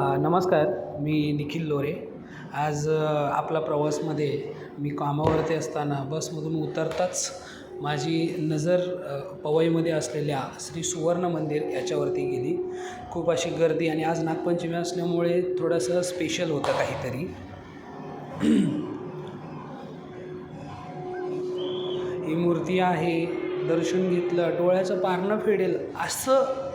नमस्कार मी निखिल लोरे. आज आपला प्रवासमध्ये मी कामावरती असताना बसमधून उतरताच माझी नजर पवईमध्ये असलेल्या श्री सुवर्ण मंदिर याच्यावरती गेली. खूप अशी गर्दी आणि आज नागपंचमी असल्यामुळे थोडंसं स्पेशल होतं काहीतरी. ही मूर्ती आहे दर्शन घेतलं डोळ्याचं पारणं फेडेल असं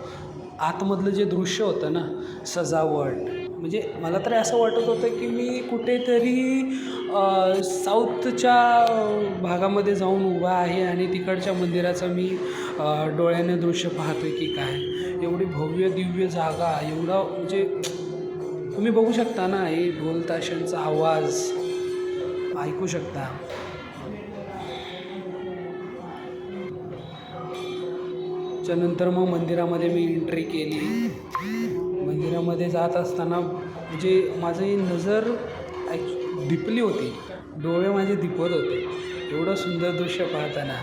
आतमधलं जे दृश्य होतं ना सजावट म्हणजे मला तरी असं वाटत होतं की मी कुठेतरी साऊथच्या भागामध्ये जाऊन उभा आहे आणि तिकडच्या मंदिराचं मी डोळ्याने दृश्य पाहतोय की काय. एवढी भव्य दिव्य जागा एवढा म्हणजे तुम्ही बघू शकता ना हे ढोल ताशांचा आवाज. ऐकू शकता. त्याच्यानंतर मग मंदिरामध्ये मी एंट्री केली. मंदिरामध्ये जात असताना म्हणजे माझी नजर ॲक् दिपली होती. डोळे माझे दिपत होते. एवढं सुंदर दृश्य पाहताना.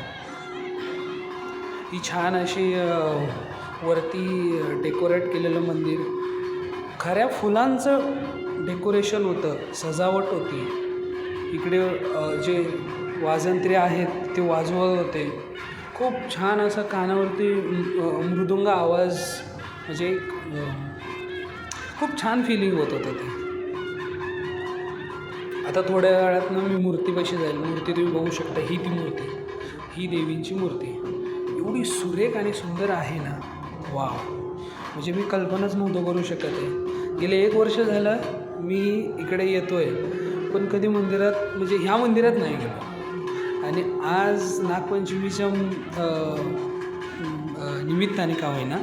ही छान अशी वरती डेकोरेट केलेलं मंदिर. खऱ्या फुलांचं डेकोरेशन होतं. सजावट होती. इकडे जे वाजंत्री आहेत ते वाजवत होते. खूप छान असं कानावरती मृदुंग आवाज म्हणजे खूप छान फिलिंग होत होतं ते. आता थोड्या वेळातनं मी मूर्तीपाशी जाईल. मूर्ती तुम्ही बघू शकता. ही ती मूर्ती. ही देवींची मूर्ती. एवढी सुरेख आणि सुंदर आहे ना. वा म्हणजे मी कल्पनाच नव्हतं करू शकत आहे. गेले एक वर्ष झालं मी इकडे येतो आहे पण कधी मंदिरात म्हणजे ह्या मंदिरात नाही गेलो. आणि आज नागपंचमीच्या निमित्ताने का होईना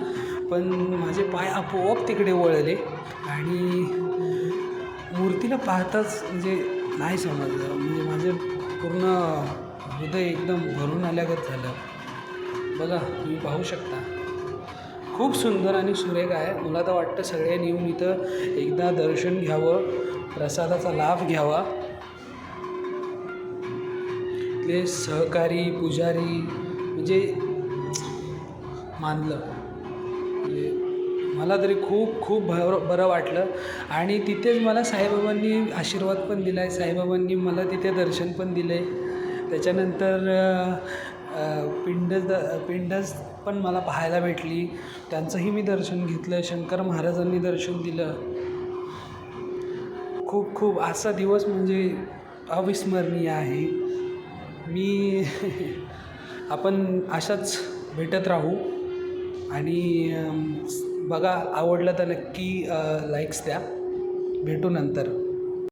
पण माझे पाय आपोआप तिकडे वळले आणि मूर्तीला पाहताच म्हणजे नाही समजलं. म्हणजे माझे पूर्ण हृदय एकदम भरून आल्यागत झालं. बघा तुम्ही पाहू शकता. खूप सुंदर आणि सुरेख आहे. मला तर वाटतं सगळ्यांनी येऊन इथं एकदा दर्शन घ्यावं प्रसादाचा लाभ घ्यावा. तिथले सहकारी पुजारी म्हणजे मानलं. म्हणजे मला तरी खूप खूप भर बरं वाटलं. आणि तिथेच मला साईबाबांनी आशीर्वाद पण दिला आहे साईबाबांनी मला तिथे दर्शन पण दिलं आहे त्याच्यानंतर पिंड पिंडच पण मला पाहायला भेटली. त्यांचंही मी दर्शन घेतलं. शंकर महाराजांनी दर्शन दिलं. खूप खूप असा दिवस म्हणजे अविस्मरणीय आहे. मी आपण अशाच भेटत राहू आणि बघा आवडलं तर नक्की लाईक्स द्या. भेटू नंतर.